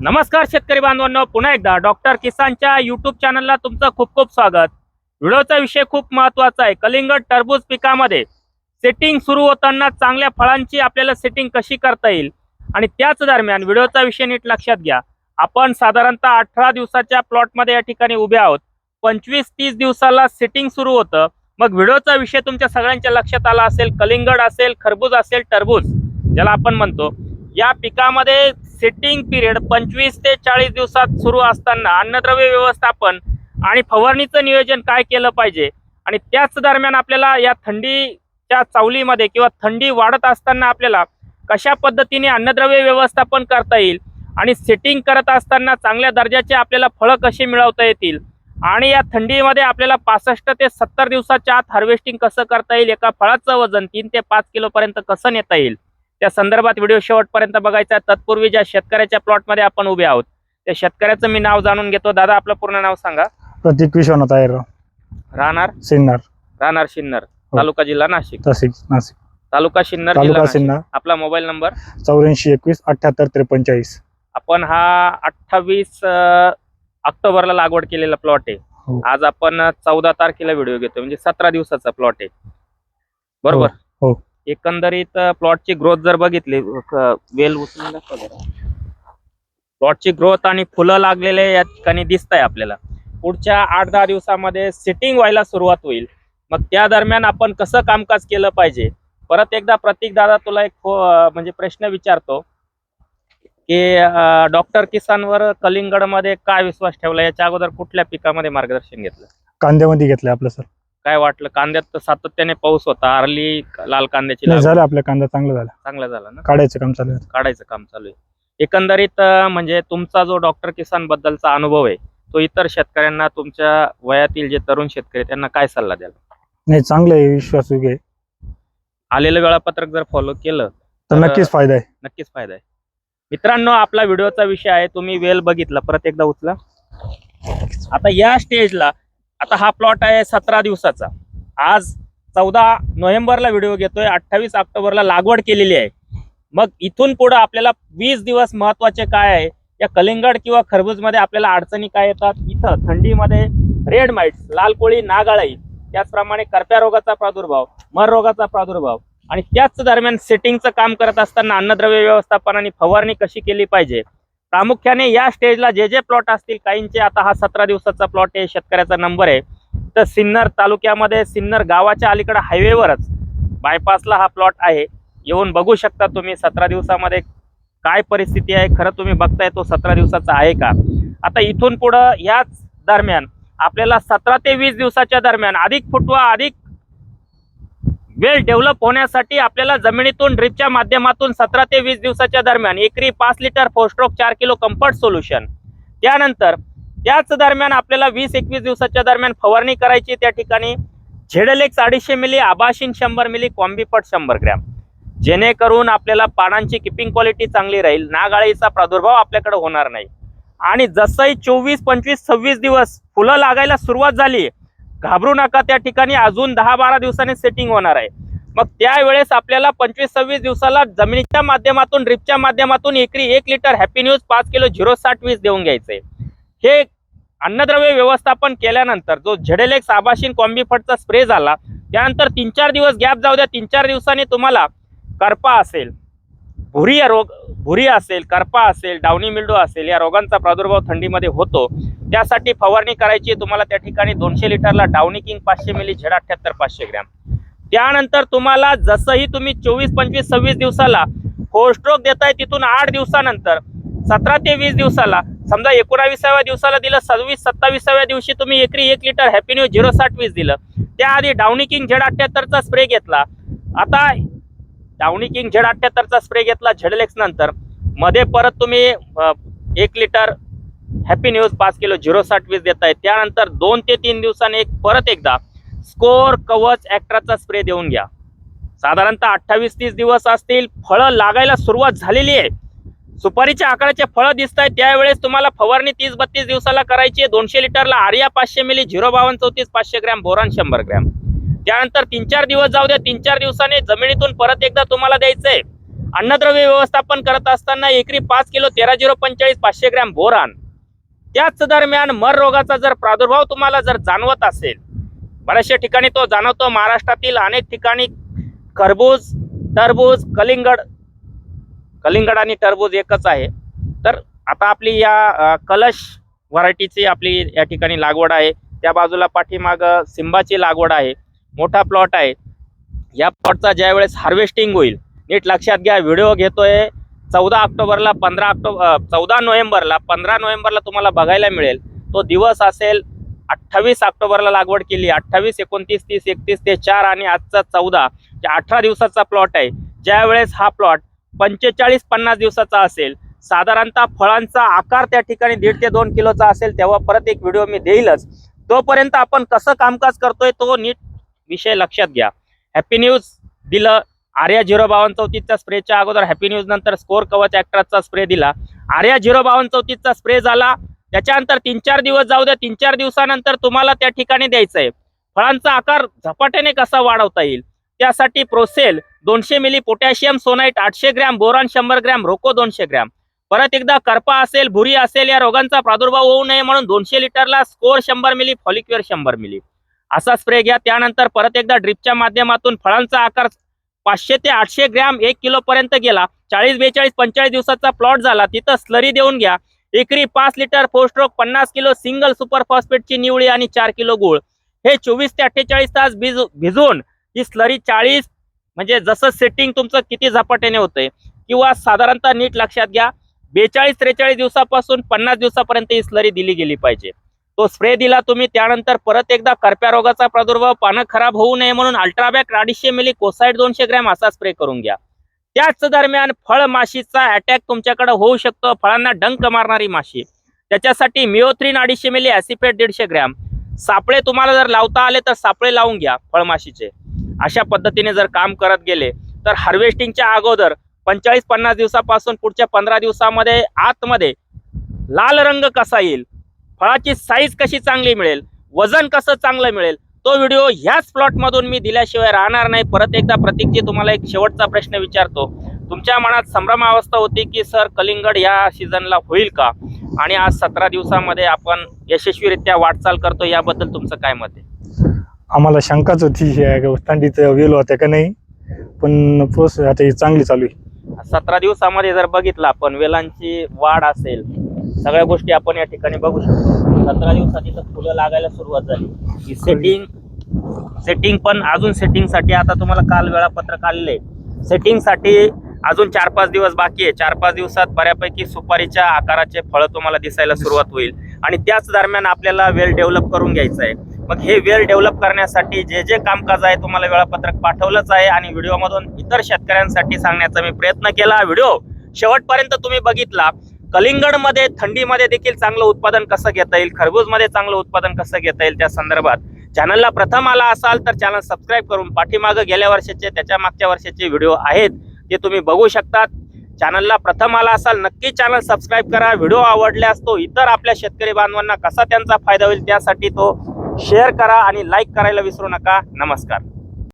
नमस्कार शेतकरी बांधवांनो पुन्हा एकदा डॉक्टर किसानच्या युट्यूब चॅनलला तुमचं खूप खूप स्वागत. व्हिडिओचा विषय खूप महत्त्वाचा आहे. कलिंगड टरबूज पिकामध्ये सेटिंग सुरू होताना चांगल्या फळांची आपल्याला सेटिंग कशी करता येईल? आणि त्याच दरम्यान व्हिडिओचा विषय नीट लक्षात घ्या. आपण साधारणतः अठरा दिवसाच्या प्लॉटमध्ये या ठिकाणी उभे आहोत. पंचवीस तीस दिवसाला सेटिंग सुरू होतं. मग व्हिडिओचा विषय तुमच्या सगळ्यांच्या लक्षात आला असेल कलिंगड असेल खरबूज असेल टरबूज ज्याला आपण म्हणतो. या पिकामध्ये सेटिंग पिरियड पंचवीस ते चाळीस दिवसात सुरू असताना अन्नद्रव्य व्यवस्थापन आणि फवारणीचं नियोजन काय केलं पाहिजे? आणि त्याच दरम्यान आपल्याला या थंडीच्या चावलीमध्ये किंवा थंडी वाढत असताना आपल्याला कशा पद्धतीने अन्नद्रव्य व्यवस्थापन करता येईल? आणि सेटिंग करत असताना चांगल्या दर्जाचे आपल्याला फळं कशी मिळवता येतील? आणि या थंडीमध्ये आपल्याला पासष्ट ते सत्तर दिवसाच्या आत हार्वेस्टिंग कसं करता येईल? एका फळाचं वजन तीन ते पाच किलोपर्यंत कसं नेता येईल? त्या संदर्भात व्हिडिओ शेवटपर्यंत बघायचा आहे. तत्पूर्वी ज्या शेतकऱ्याच्या प्लॉटमध्ये आपण उभे आहोत त्या शेतकऱ्याचं मी नाव जाणून घेतो. दादा आपलं पूर्ण नाव सांगा. प्रतीक विश्वनाथ आहेर राहणार? सिन्नर राहणार शिन्नर. तालुका जिल्हा नाशिक. तसेच नाशिक. तालुका शिन्नर जिल्हा तालुका नाशिक. सिन्नर आपला मोबाईल नंबर? चौऱ्याऐंशी एकवीस अठ्याहत्तर त्रेपंचाळीस आपण हा अठ्ठावीस ऑक्टोबरला लागवड केलेला प्लॉट आहे. हो. आज आपण चौदा तारखेला व्हिडिओ घेतो म्हणजे सतरा दिवसाचा प्लॉट आहे. बरोबर? हो. एकंदरीत प्लॉटची ग्रोथ जर बघितली वेल उचलून प्लॉटची ग्रोथ आणि फुलं लागलेले या ठिकाणी दिसत आहे आपल्याला. पुढच्या आठ दहा दिवसामध्ये सिटिंग व्हायला सुरुवात होईल. मग त्या दरम्यान आपण कसं कामकाज केलं पाहिजे? परत एकदा प्रतीक दादा तुला एक म्हणजे प्रश्न विचारतो की डॉक्टर किसानवर कलिंगडमध्ये काय विश्वास ठेवला? याच्या अगोदर कुठल्या पिकामध्ये मार्गदर्शन घेतलं? कांद्यामध्ये घेतलं आपलं सर. काय वाटलं? कांद्यात तर सातत्याने पाऊस होता. अर्ली लाल कांद्याची लागवड. झालं आपल्या कांदा चांगला झाला. चांगला झाला ना? काढायचं काम चालू आहे. काढायचं काम चालू आहे. एकंदरीत अं, म्हणजे तुमचा जो डॉक्टर किसान बद्दलचा अनुभव आहे तो इतर शेतकऱ्यांना तुमच्या वयातील जे तरुण शेतकरी आहेत, त्यांना काय सल्ला द्याल? नाही चांगलं आहे विश्वास आहे. आलेलं वेळापत्रक जर फॉलो केलं तर तर- नक्कीच फायदा आहे. नक्कीच फायदा आहे. मित्रांनो आपला व्हिडिओचा विषय आहे तुम्ही वेल बघितला. परत एकदा उचला. आता या स्टेजला आता हा प्लॉट आहे सतरा दिवसाचा. आज चौदा नोव्हेंबरला व्हिडिओ घेतोय अठ्ठावीस ऑक्टोबरला लागवड केलेली आहे. मग इथून पुढे आपल्याला वीस दिवस महत्त्वाचे काय आहे? या कलिंगड किंवा खरबूजमध्ये आपल्याला अडचणी काय येतात? इथं थंडीमध्ये रेड माइट्स लाल कोळी नागाळाई त्याचप्रमाणे करप्या रोगाचा प्रादुर्भाव मर रोगाचा प्रादुर्भाव आणि त्याच दरम्यान सेटिंगचं काम करत असताना अन्नद्रव्य व्यवस्थापन आणि फवारणी कशी केली पाहिजे? प्रामुख्याने या स्टेजला जे जे प्लॉट असतील काहींचे आता हा सतरा दिवसाचा प्लॉट आहे शेतकऱ्याचा नंबर आहे. तर सिन्नर तालुक्यामध्ये सिन्नर गावाच्या अलीकडे हायवेवरच बायपासला हा प्लॉट आहे. येऊन बघू शकता तुम्ही सतरा दिवसामध्ये काय परिस्थिती आहे खरं तुम्ही बघताय तो सतरा दिवसाचा आहे का? आता इथून पुढं याच दरम्यान आपल्याला सतरा ते वीस दिवसाच्या दरम्यान अधिक फुटवा अधिक वेल डेव्हलप होण्यासाठी आपल्याला जमिनीतून ड्रिपच्या माध्यमातून सतरा ते वीस दिवसाच्या दरम्यान एकरी पाच लिटर फोस्ट्रोक चार किलो कम्फर्ट सोल्युशन. त्यानंतर त्याच दरम्यान आपल्याला वीस एकवीस दिवसाच्या दरम्यान फवारणी करायची त्या ठिकाणी. झेडलेक्स अडीचशे मिली आबाशिन शंभर मिली कॉम्बीपट शंभर ग्रॅम. जेणेकरून आपल्याला पानांची किपिंग क्वालिटी चांगली राहील. नागाळीचा प्रादुर्भाव आपल्याकडे होणार नाही. आणि जसंही चोवीस पंचवीस सव्वीस दिवस फुलं लागायला सुरुवात झाली घाबरू नका त्या ठिकाणी अजून दहा बारा दिवसांनी सेटिंग होणार आहे. मग त्यावेळेस आपल्याला पंचवीस सव्वीस दिवसाला जमिनीच्या माध्यमातून ड्रिपच्या माध्यमातून एकरी एक लिटर हॅपी न्यूज पाच किलो झिरो साठ वीस देऊन घ्यायचे. हे अन्नद्रव्य व्यवस्थापन केल्यानंतर जो झेडेलेक्स आबाशिन कॉम्बीफटचा स्प्रे झाला त्यानंतर तीन चार दिवस गॅप जाऊ द्या तीन चार दिवसांनी तुम्हाला करपा असेल. भुरी या रोग भुरी असेल करपा असेल डावणी मिल्डो असेल या रोगांचा प्रादुर्भाव थंडीमध्ये होतो. त्यासाठी फवारणी करायची तुम्हाला त्या ठिकाणी दोनशे लिटरला डावणी किंग पाचशे मिली झेड अठ्ठ्याहत्तर पाचशे ग्रॅम. त्यानंतर तुम्हाला जसंही तुम्ही चोवीस पंचवीस सव्वीस दिवसाला फोस्ट्रोक देताय तिथून आठ दिवसानंतर सतरा ते वीस दिवसाला समजा एकोणावीसाव्या दिवसाला दिलं सव्वीस सत्तावीसाव्या दिवशी तुम्ही एकरी एक लिटर हॅपी न्यू झिरो साठ वीस दिलं. त्याआधी डावणी किंग झेड अठ्ठ्याहत्तरचा स्प्रे घेतला. आता डावणी किंग झेड अठ्ठ्याहत्तरचा स्प्रे घेतला झेडलेक्स नंतर. मध्ये परत तुम्ही एक लिटर हॅपी न्यूज पाच किलो झिरो साठ वीस देताय. त्यानंतर दोन ते तीन दिवसांनी एक परत एकदा स्कोर कवच ॲक्ट्राचा स्प्रे देऊन घ्या. साधारणतः अठ्ठावीस तीस दिवस असतील फळं लागायला सुरुवात झालेली आहे. सुपारीच्या आकाराचे फळं दिसत आहेत त्यावेळेस तुम्हाला फवारणी तीस बत्तीस दिवसाला करायची आहे. दोनशे लिटरला आर्या पाचशे मिली झिरो बावन्न चौतीस पाचशे ग्रॅम बोरान शंभर ग्रॅम. त्यानंतर तीन चार दिवस जाऊ द्या तीन चार दिवसांनी जमिनीतून परत एकदा तुम्हाला द्यायचंय. अन्नद्रव्य व्यवस्थापन करत असताना एकरी पाच किलो तेरा झिरो पंचेचाळीस पाचशे ग्रॅम बोरान. त्याच दरम्यान मर रोगाचा जर प्रादुर्भाव तुम्हाला जर जाणवत असेल बऱ्याचशा ठिकाणी तो जाणवतो महाराष्ट्रातील अनेक ठिकाणी खरबूज टरबूज कलिंगड कलिंगड आणि टरबूज एकच आहे. तर आता आपली या कलश व्हरायटीची आपली या ठिकाणी लागवड आहे. त्या बाजूला पाठीमाग सिंबाची लागवड आहे. मोठा प्लॉट आहे. या प्लॉटचा ज्या वेळेस हार्वेस्टिंग होईल नीट लक्षात घ्या व्हिडिओ घेतोय. चौदा ऑक्टोबरला पंधरा ऑक्टोबर चौदा नोव्हेंबरला पंधरा नोव्हेंबरला तुम्हाला बघायला मिळेल. तो दिवस असेल अठ्ठावीस ऑक्टोबरला लागवड केली. अठ्ठावीस एकोणतीस तीस एकतीस ते चार आणि आजचा चौदा अठरा दिवसाचा प्लॉट आहे. ज्या वेळेस हा प्लॉट पंचेचाळीस पन्नास दिवसाचा असेल साधारणतः फळांचा आकार त्या ठिकाणी दीड ते दोन किलोचा असेल तेव्हा परत एक व्हिडिओ मी देईलच. तोपर्यंत आपण कसं कामकाज करतोय तो नीट विषय लक्षात घ्या. हॅपी न्यूज दिलं आर्या झिरो बावन्न चौतीसच्या स्प्रेच्या अगोदर हॅपी न्यूज नंतर स्कोर कवच ॲक्ट्राचा स्प्रे दिला. आर्या झिरो बावन्न चौतीसचा स्प्रे झाला. त्याच्यानंतर तीन चार दिवस जाऊ द्या तीन चार दिवसानंतर तुम्हाला त्या ठिकाणी द्यायचं आहे फळांचा आकार झपाट्याने कसा वाढवता येईल? त्यासाठी प्रोसेल दोनशे मिली पोटॅशियम सोनाईट आठशे ग्रॅम बोरॉन शंभर ग्रॅम रोको दोनशे ग्रॅम. परत एकदा करपा असेल भुरी असेल या रोगांचा प्रादुर्भाव होऊ नये म्हणून दोनशे लिटरला स्कोर शंभर मिली फॉलिक्युअर शंभर मिली असा स्प्रे घ्या. त्यानंतर परत एकदा ड्रिपच्या माध्यमातून फळांचा आकार पाचशे ते आठशे ग्रॅम एक किलो पर्यंत गेला. चाळीस बेचाळीस पंचेचाळीस दिवसाचा प्लॉट झाला. तिथं स्लरी देऊन घ्या. एकरी पाच लिटर फोस्ट्रोक पन्नास किलो सिंगल सुपर फॉस्फेटची निवळी आणि चार किलो गुळ. हे चोवीस ते अठ्ठेचाळीस तास भिज भिजवून ही स्लरी चाळीस म्हणजे जसं सेटिंग तुमचं किती झपाट्याने होतंय. किंवा साधारणतः नीट लक्षात घ्या. बेचाळीस त्रेचाळीस दिवसापासून पन्नास दिवसापर्यंत ही स्लरी दिली गेली पाहिजे. तो स्प्रे दिला तुम्ही त्यानंतर परत एकदा करप्या रोगाचा प्रादुर्भाव पानं खराब होऊ नये म्हणून अल्ट्राबॅक अडीचशे मिली कोसाईड दोनशे ग्रॅम असा स्प्रे करून घ्या. त्याच दरम्यान फळ माशीचा अटॅक तुमच्याकडे होऊ शकतो. फळांना डंक मारणारी माशी. त्याच्यासाठी मिओथ्रीन अडीचशे मिली ॲसिपेट दीडशे ग्रॅम. सापळे तुम्हाला जर लावता आले तर सापळे लावून घ्या फळमाशीचे अशा पद्धतीने जर काम करत गेले तर हार्वेस्टिंगच्या अगोदर पंचेचाळीस पन्नास दिवसापासून पुढच्या पंधरा दिवसामध्ये आतमध्ये लाल रंग कसा येईल? फळाची साईज कशी चांगली मिळेल वजन कसं चांगलं मिळेल तो व्हिडिओ ह्याच प्लॉटमधून मी दिल्याशिवाय राहणार नाही. परत एकदा प्रतीकजी तुम्हाला एक शेवटचा प्रश्न विचारतो. तुमच्या मनात संभ्रमावस्था होती की सर कलिंगड या सीझनला होईल का? आणि आज सतरा दिवसामध्ये आपण यशस्वीरित्या वाटचाल करतो याबद्दल तुमचं काय मत आहे? आम्हाला शंकाच होती थंडीचं वेल होत्या का नाही? पण प्रोसेस आता ही चांगली चालू आहे. सतरा दिवसामध्ये जर बघितलं आपण वेलांची वाढ असेल सगळ्या गोष्टी आपण या ठिकाणी बघू शकतो. सतरा दिवसात इथं फुलं लागायला सुरुवात झाली. ही सेटिंग सेटिंग पण अजून सेटिंगसाठी आता तुम्हाला काल वेळापत्रक आलेले सेटिंगसाठी अजून चार पाच दिवस बाकी आहे. चार पाच दिवसात बऱ्यापैकी सुपारीच्या आकाराचे फळं तुम्हाला दिसायला सुरुवात होईल. आणि त्याच दरम्यान आपल्याला वेल डेव्हलप करून घ्यायचं आहे. मग हे वेल डेव्हलप करण्यासाठी जे जे कामकाज आहे तुम्हाला वेळापत्रक पाठवलंच आहे. आणि व्हिडिओमधून इतर शेतकऱ्यांसाठी सांगण्याचा मी प्रयत्न केला. व्हिडिओ शेवटपर्यंत तुम्ही बघितला. कलिंगडमध्ये थंडीमध्ये देखील चांगलं उत्पादन कसं घेता येईल? खरबूजमध्ये चांगलं उत्पादन कसं घेता येईल त्या संदर्भात? चॅनलला प्रथम आला असाल तर चॅनल सबस्क्राईब करून पाठीमागं गेल्या वर्षाचे त्याच्या मागच्या वर्षाचे व्हिडिओ आहेत ते तुम्ही बघू शकतात. चॅनलला प्रथम आला असाल नक्की चॅनल सबस्क्राईब करा. व्हिडिओ आवडल्यास तो इतर आपल्या शेतकरी बांधवांना कसा त्यांचा फायदा होईल त्यासाठी तो शेअर करा आणि लाईक करायला विसरू नका. नमस्कार.